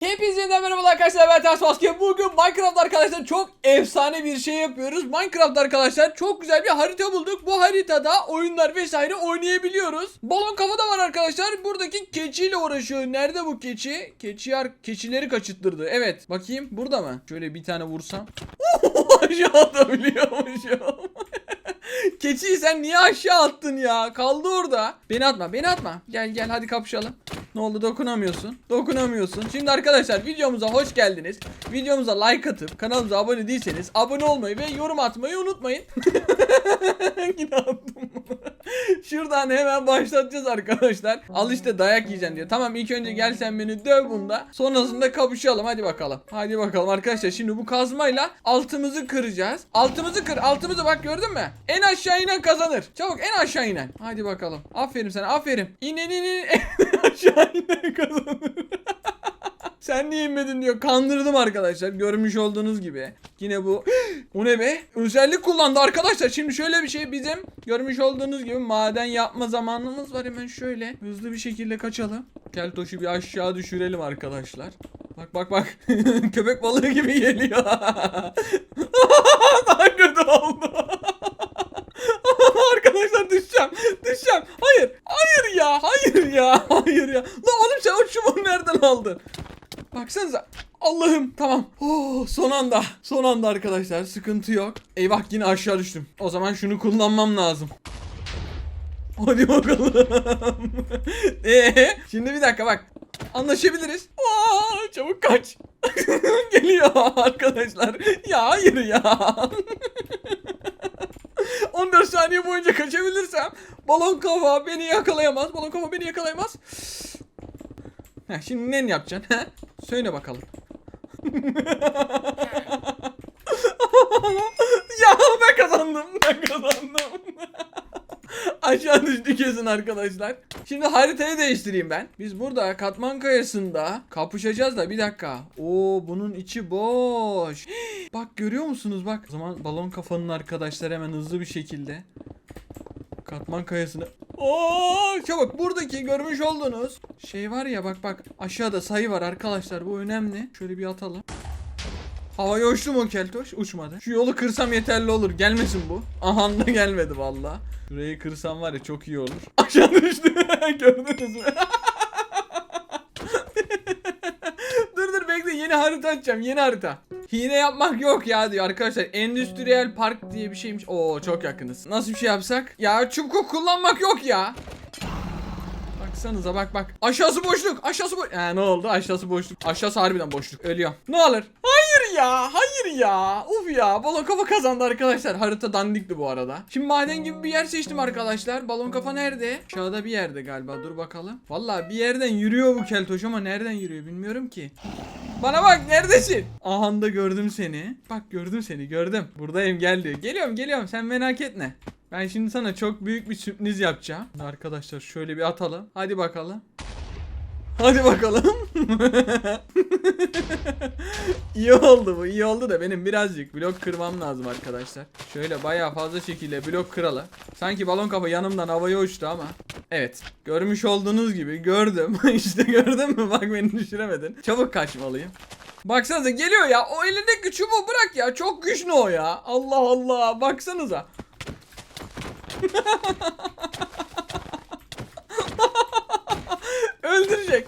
Hepinize merhaba arkadaşlar ben Ters Maske. Bugün Minecraft arkadaşlar çok efsane bir şey yapıyoruz. Minecraft arkadaşlar çok güzel bir harita bulduk. Bu haritada oyunlar vesaire oynayabiliyoruz. Balon kafa da var arkadaşlar. Buradaki keçiyle uğraşıyor. Nerede bu keçi? Keçi keçileri kaçırttırdı. Evet. Bakayım burada mı? Şöyle bir tane vursam. Aşağı atabiliyormuşum. Keçiyi sen niye aşağı attın ya? Kaldı orada. Beni atma, beni atma. Gel gel hadi kapışalım. Ne oldu dokunamıyorsun? Dokunamıyorsun. Şimdi arkadaşlar videomuza hoş geldiniz. Videomuza like atıp kanalımıza abone değilseniz abone olmayı ve yorum atmayı unutmayın. Yine. Şuradan hemen başlatacağız arkadaşlar. Al işte dayak yiyeceksin diyor. Tamam ilk önce gel sen beni döv bunda. Sonrasında kapışalım hadi bakalım. Hadi bakalım arkadaşlar şimdi bu kazmayla altımızı kıracağız. Altımızı kır altımızı bak gördün mü? En aşağı inen kazanır. Çabuk en aşağı inen. Hadi bakalım. Aferin sana aferin. İn in in in. En aşağı inen kazanır. Sen niye inmedin diyor. Kandırdım arkadaşlar. Görmüş olduğunuz gibi. Yine bu. o ne be? Özellik kullandı arkadaşlar. Şimdi şöyle bir şey bizim görmüş olduğunuz gibi maden yapma zamanımız var. Hemen şöyle hızlı bir şekilde kaçalım. Keltoş'u bir aşağı düşürelim arkadaşlar. Bak bak bak. Köpek balığı gibi geliyor. Daha kötü oldu. Arkadaşlar düşeceğim. Düşeceğim. Hayır. Hayır ya. Hayır ya. Hayır ya. Lan oğlum sen o çubuğu nereden aldın? Baksanıza. Allah'ım tamam. Oh, son anda. Son anda arkadaşlar sıkıntı yok. Eyvah yine aşağı düştüm. O zaman şunu kullanmam lazım. Hadi bakalım. Ee, şimdi bir dakika bak. Anlaşabiliriz. Aa, çabuk kaç. Geliyor arkadaşlar. Ya hayır ya. 14 saniye boyunca kaçabilirsem balon kafa beni yakalayamaz. Balon kafa beni yakalayamaz. Heh, şimdi ne yapacaksın? Söyle bakalım. ya ben kazandım. Ben kazandım. Aşağı düştü kesin arkadaşlar. Şimdi haritayı değiştireyim ben. Biz burada katman kayasında kapışacağız da bir dakika. Oo bunun içi boş. Bak görüyor musunuz bak. O zaman balon kafanın arkadaşlar hemen hızlı bir şekilde katman kayasını. Oo çabuk buradaki görmüş olduğunuz şey var ya bak bak aşağıda sayı var arkadaşlar bu önemli. Şöyle bir atalım. Havaya uçtu mu keltoş? Uçmadı. Şu yolu kırsam yeterli olur. Gelmesin bu. Aha da gelmedi valla. Şurayı kırsam var ya çok iyi olur. Aşağı düştü. Gördünüz mü? dur dur bekle yeni harita açacağım. Yeni harita. Hile yapmak yok ya diyor arkadaşlar. Endüstriyel park diye bir şeymiş. Oo çok yakınız. Nasıl bir şey yapsak? Ya çubuk kullanmak yok ya. Baksanıza bak bak. Aşağısı boşluk. Aşağısı boş. Ha ne oldu? Aşağısı boşluk. Aşağısı harbiden boşluk. Ölüyor. Ne olur? Hayır ya. Hayır ya. Uf ya. Balon kafa kazandı arkadaşlar. Harita dandikti bu arada. Şimdi maden gibi bir yer seçtim arkadaşlar. Balon kafa nerede? Aşağıda bir yerde galiba. Dur bakalım. Vallahi bir yerden yürüyor bu keltoş ama nereden yürüyor bilmiyorum ki. Bana bak neredesin? Aha da gördüm seni. Bak gördüm seni gördüm. Buradayım gel diyor. Geliyorum geliyorum sen merak etme. Ben şimdi sana çok büyük bir sürpriz yapacağım. Arkadaşlar şöyle bir atalım. Hadi bakalım. Hadi bakalım. iyi oldu bu iyi oldu da benim birazcık blok kırmam lazım arkadaşlar. Şöyle bayağı fazla şekilde blok kıralım. Sanki balon kafa yanımdan havaya uçtu ama. Evet görmüş olduğunuz gibi gördüm. işte gördün mü bak beni düşüremedin. Çabuk kaçmalıyım. Baksanıza geliyor ya o elindeki çubuğu bırak ya çok güçlü o ya. Allah Allah baksanıza. Öldürecek.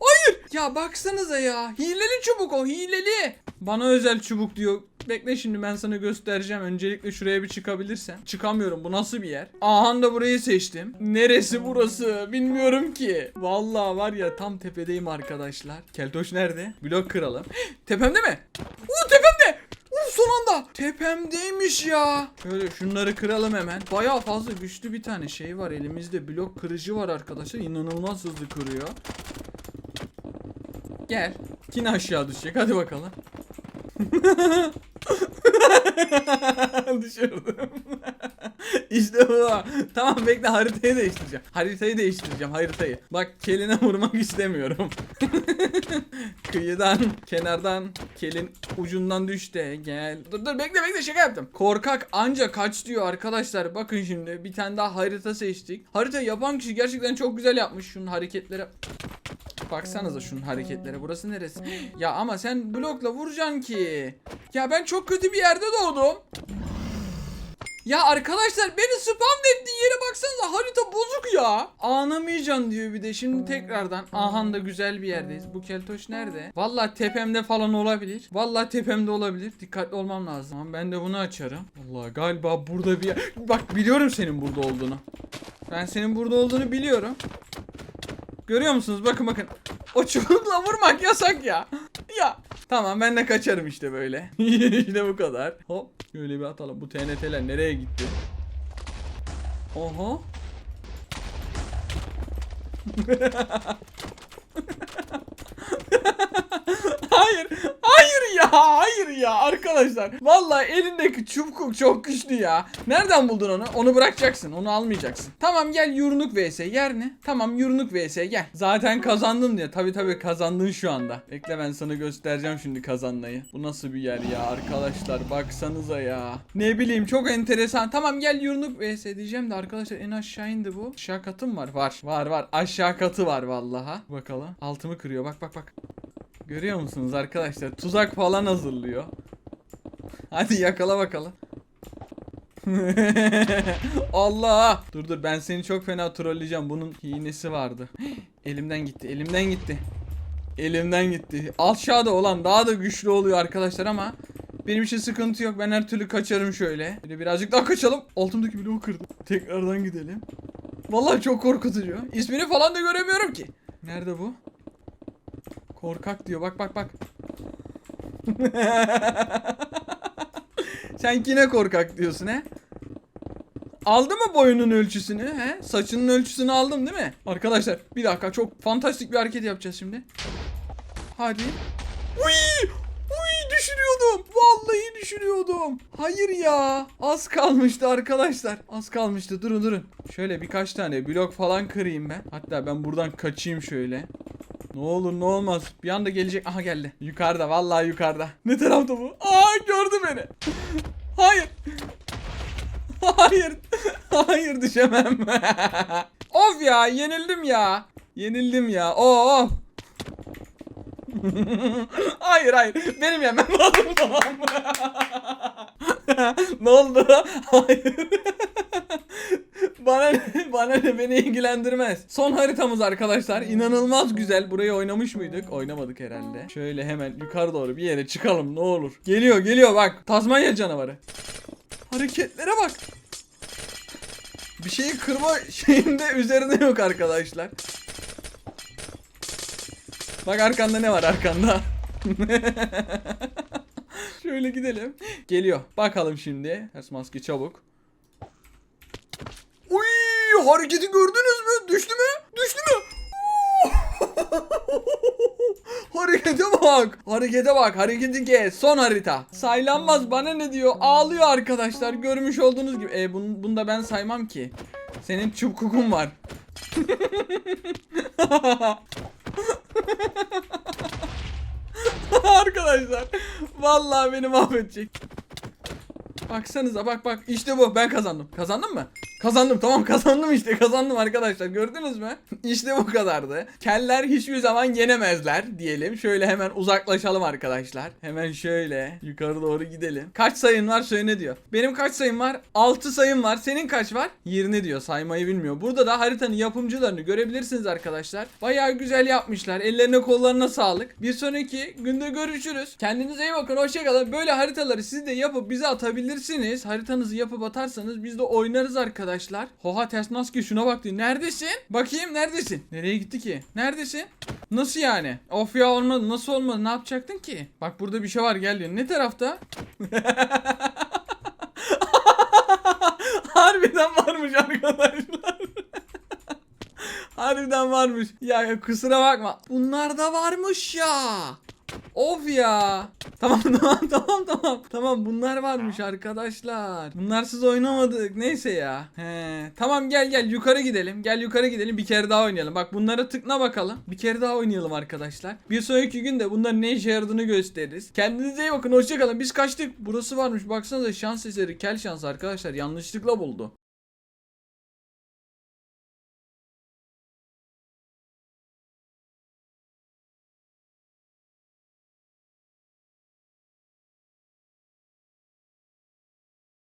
Hayır. Ya baksanıza ya. Hileli çubuk o hileli. Bana özel çubuk diyor. Bekle şimdi ben sana göstereceğim. Öncelikle şuraya bir çıkabilirsem. Çıkamıyorum. Bu nasıl bir yer? Aha da burayı seçtim. Neresi burası? Bilmiyorum ki. Vallahi var ya tam tepedeyim arkadaşlar. Keltoş nerede? Blok kıralım. Tepemde mi? Oo tepemde. Son anda. Tepemdeymiş ya. Şöyle şunları kıralım hemen. Bayağı fazla güçlü bir tane şey var elimizde. Blok kırıcı var arkadaşlar. İnanılmaz hızlı kırıyor. Gel. Yine aşağı düşecek. Hadi bakalım. Düşürdüm. İşte bu. Tamam bekle haritayı değiştireceğim. Haritayı değiştireceğim haritayı. Bak keline vurmak istemiyorum. Kıyıdan, kenardan, kelin ucundan düş de gel. Dur dur bekle bekle şaka yaptım. Korkak anca kaç diyor arkadaşlar. Bakın şimdi bir tane daha harita seçtik. Harita yapan kişi gerçekten çok güzel yapmış. Şunun hareketlere Baksanıza şunun hareketlere. Burası neresi? Ya ama sen blokla vuracaksın ki. Ya ben çok kötü bir yerde doğdum. Ya arkadaşlar beni spam ettiği yere baksanıza harita bozuk ya. Anlamayacaksın diyor bir de şimdi tekrardan. Ahan da güzel bir yerdeyiz. Bu keltoş nerede? Vallahi tepemde falan olabilir. Vallahi tepemde olabilir. Dikkatli olmam lazım. Ama ben de bunu açarım. Allah galiba burada bir yer. Bak biliyorum senin burada olduğunu. Ben senin burada olduğunu biliyorum. Görüyor musunuz? Bakın bakın. O çubukla vurmak yasak ya. Ya. Tamam ben de kaçarım işte böyle. işte bu kadar. Hop. Şöyle bir atalım. Bu TNT'ler nereye gitti? Oha. hayır. Hayır ya. Hayır ya arkadaşlar. Vallahi elindeki çubuk çok güçlü ya. Nereden buldun onu? Onu bırakacaksın. Onu almayacaksın. Tamam gel yurnuk vs. Yer ne? Tamam yurnuk vs gel. Zaten kazandım diye. Tabi tabi kazandın şu anda. Bekle ben sana göstereceğim şimdi kazanmayı. Bu nasıl bir yer ya arkadaşlar. Baksanıza ya. Ne bileyim çok enteresan. Tamam gel yurnuk vs diyeceğim de arkadaşlar en aşağı indi bu. Aşağı katı mı var? Var. Var var. Aşağı katı var vallaha. Bakalım. Altımı kırıyor. Bak bak bak. Görüyor musunuz arkadaşlar? Tuzak falan hazırlıyor. Hadi yakala bakalım. Allah! Dur dur ben seni çok fena trolleyeceğim. Bunun hinesi vardı. elimden gitti. Elimden gitti. Elimden gitti. Aşağıda olan daha da güçlü oluyor arkadaşlar ama benim için sıkıntı yok. Ben her türlü kaçarım şöyle. De birazcık daha kaçalım. Altımdaki bloğu kırdım. Tekrardan gidelim. Vallahi çok korkutucu. İsmini falan da göremiyorum ki. Nerede bu? Korkak diyor. Bak bak bak. Sen yine korkak diyorsun he? Aldı mı boyunun ölçüsünü he? Saçının ölçüsünü aldım değil mi? Arkadaşlar bir dakika çok fantastik bir hareket yapacağız şimdi. Hadi. Uy! Uy düşürüyordum. Vallahi düşürüyordum. Hayır ya. Az kalmıştı arkadaşlar. Az kalmıştı. Durun durun. Şöyle birkaç tane blok falan kırayım ben. Hatta ben buradan kaçayım şöyle. Ne olur ne olmaz. Bir anda gelecek. Aha geldi. Yukarıda vallahi yukarıda. Ne tarafta bu? Aa gördü beni. Hayır. Hayır. Hayır düşemem. of ya yenildim ya. Yenildim ya. Of. hayır hayır. Benim yemem lazım tamam mı? ne oldu? Hayır. bana ne, bana ne beni ilgilendirmez. Son haritamız arkadaşlar. İnanılmaz güzel. Burayı oynamış mıydık? Oynamadık herhalde. Şöyle hemen yukarı doğru bir yere çıkalım ne olur. Geliyor geliyor bak. Tazmanya canavarı. Hareketlere bak. Bir şeyi kırma şeyinde üzerinde yok arkadaşlar. Bak arkanda ne var arkanda? Şöyle gidelim. Geliyor. Bakalım şimdi. Ters maske çabuk. Hareketi gördünüz mü? Düştü mü? Düştü mü? Harekete bak. Harekete bak. Hareketi kes. Son harita. Saylanmaz bana ne diyor? Ağlıyor arkadaşlar. Görmüş olduğunuz gibi. E bunu, bunu da ben saymam ki. Senin çubukun var. arkadaşlar. Vallahi beni mahvedecek. Baksanıza bak bak işte bu ben kazandım. Kazandım mı? Kazandım tamam kazandım işte kazandım arkadaşlar gördünüz mü? İşte bu kadardı. Keller hiçbir zaman yenemezler diyelim. Şöyle hemen uzaklaşalım arkadaşlar. Hemen şöyle yukarı doğru gidelim. Kaç sayın var söyle diyor. Benim kaç sayım var? 6 sayım var. Senin kaç var? 20 diyor saymayı bilmiyor. Burada da haritanın yapımcılarını görebilirsiniz arkadaşlar. Bayağı güzel yapmışlar. Ellerine kollarına sağlık. Bir sonraki günde görüşürüz. Kendinize iyi bakın. Hoşçakalın. Böyle haritaları siz de yapıp bize atabilirsiniz. Haritanızı yapıp atarsanız biz de oynarız arkadaşlar. Hoha ters maske şuna bak diyor. Neredesin? Bakayım neredesin? Nereye gitti ki? Neredesin? Nasıl yani? Of ya olmadı. Nasıl olmadı? Ne yapacaktın ki? Bak burada bir şey var gel diyor. Ne tarafta? Harbiden varmış arkadaşlar. Harbiden varmış. Ya kusura bakma. Bunlar da varmış ya. Of ya. Tamam tamam tamam tamam. Tamam bunlar varmış arkadaşlar. Bunlarsız oynamadık. Neyse ya. He. Tamam gel gel yukarı gidelim. Gel yukarı gidelim bir kere daha oynayalım. Bak bunlara tıkla bakalım. Bir kere daha oynayalım arkadaşlar. Bir sonraki gün de bunların ne işe yaradığını gösteririz. Kendinize iyi bakın. Hoşçakalın. Biz kaçtık. Burası varmış. Baksanıza şans eseri. Kel şans arkadaşlar. Yanlışlıkla buldu.